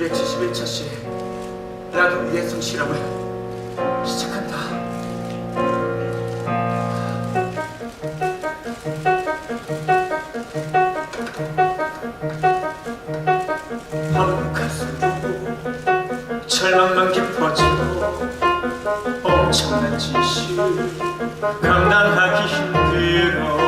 221차 시 라디오 위해 성 실험을 시작한다. 밤가수로 절망만 깊어지고 엄청난 진실 감당하기 힘들어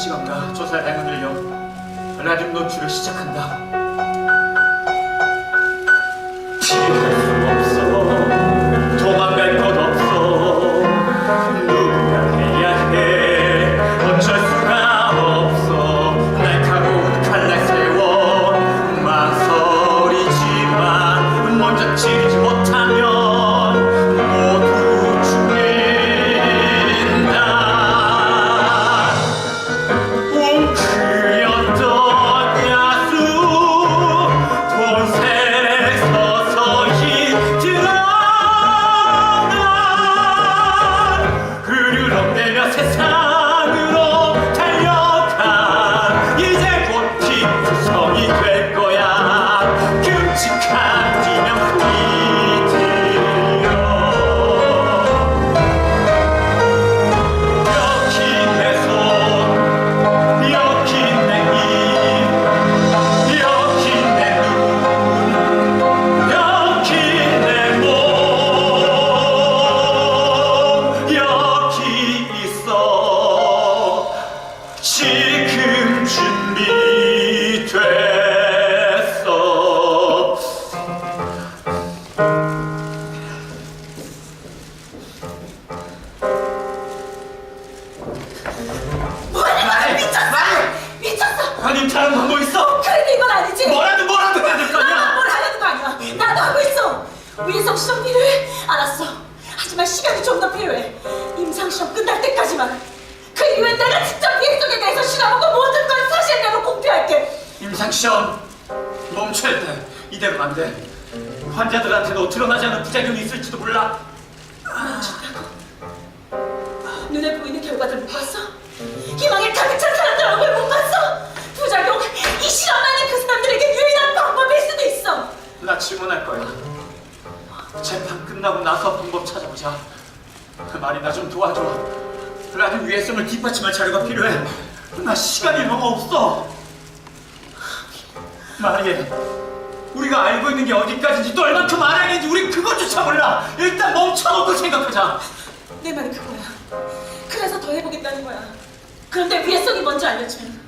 시간과 조사 양을 늘려 라디오 노출을 시작한다. 위해성 시험 필요해 알았어 하지만 시간이 좀 더 필요해 임상 시험 끝날 때까지만 그 이후에 내가 직접 위해성에 대해서 실험하고 모든 걸 사실대로 공표할게 임상 시험 멈춰야 돼. 이대로 안 돼. 환자들한테도 드러나지 않은 부작용이 있을지도 몰라. 눈에 보이는 결과들 못 봤어? 희망에 가득 찬 사람들 얼굴 못 봤어? 부작용 이 실험만이 그 사람들에게 유일한 방법일 수도 있어 나 질문할 거야. 재판 끝나고 나서 방법 찾아보자. 그 말이 나 좀 도와줘. 라디오 위해성을 뒷받침할 자료가 필요해. 나 시간이 너무 없어. 마리에, 우리가 알고 있는 게 어디까지인지 또 얼만큼 알아야 되는지 우리 그것조차 몰라. 일단 멈춰놓고 생각하자. 내 말은 그거야. 그래서 더 해보겠다는 거야. 그런데 위해성이 뭔지 알려주면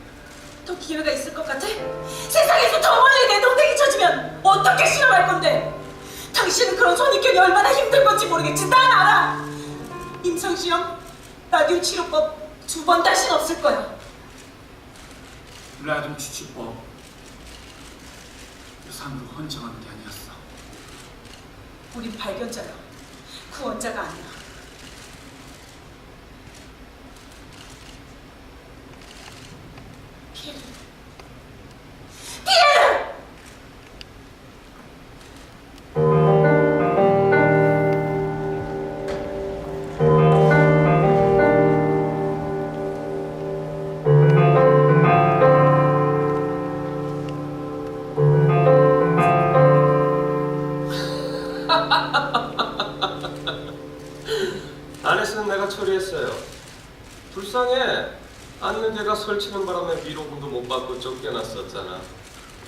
더 기회가 있을 것 같아? 세상에서 더 멀리 내 동생이 쳐지면 어떻게 실험할 건데? 당신은 그런 선입견이 얼마나 힘든 건지 모르겠지. 난 알아. 임상시험, 라디오 치료법 두 번 다신 없을 거야. 라디오 추치법 유산으로 헌정하는 게 아니었어. 우린 발견자야. 구원자가 아니야. 피에르. 불쌍해. 앉는 데가 설치는 바람에 위로금도 못 받고 쫓겨났었잖아.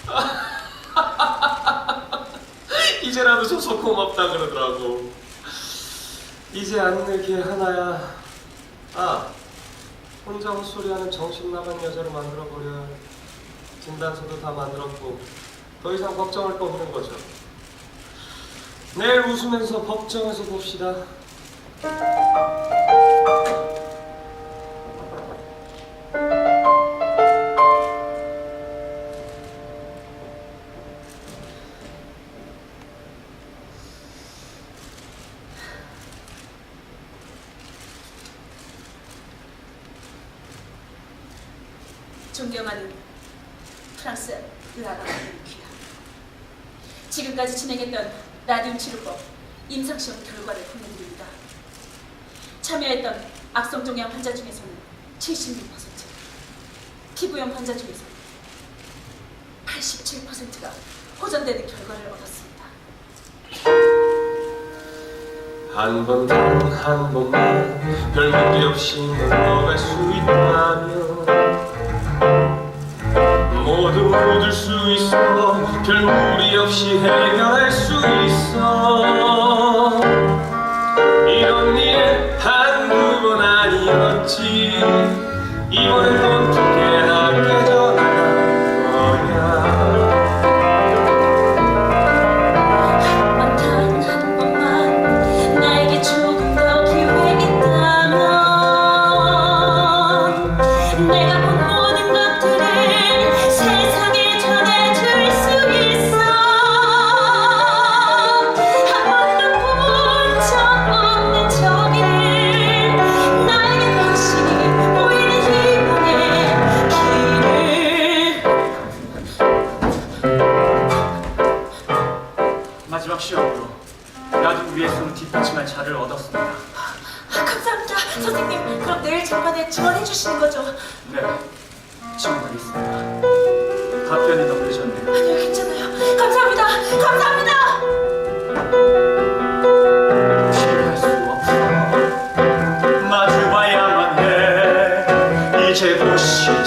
이제라도 줘서 고맙다 그러더라고. 이제 앉는 게 하나야. 아, 혼자 헛소리하는 정신 나간 여자로 만들어버려. 진단서도 다 만들었고 더 이상 걱정할 거 없는 거죠. 내일 웃으면서 법정에서 봅시다. 존경하는 프랑스 의학과 교육이다. 지금까지 진행했던 라디움 치료법 임상시험 결과를 보내드립니다. 참여했던 악성종양 환자 중에서는 76%, 피부염 환자 중에서는 87%가 호전되는 결과를 얻었습니다. 한 번, 단한 번만 별 문제 없이 넘어갈 수 있다면 묻을 수 있어. 별 무리 없이 해결할 수 있어. 이런 일 한두 번 아니었지. 이번엔 선생님 그럼 내일 재판에 지원해 주시는 거죠? 네, 지원하겠습니다. 답변이 더 늦었네요. 아니요 괜찮아요 감사합니다 감사합니다 피할 수 없어 마주봐야만 해 이제 곧 시험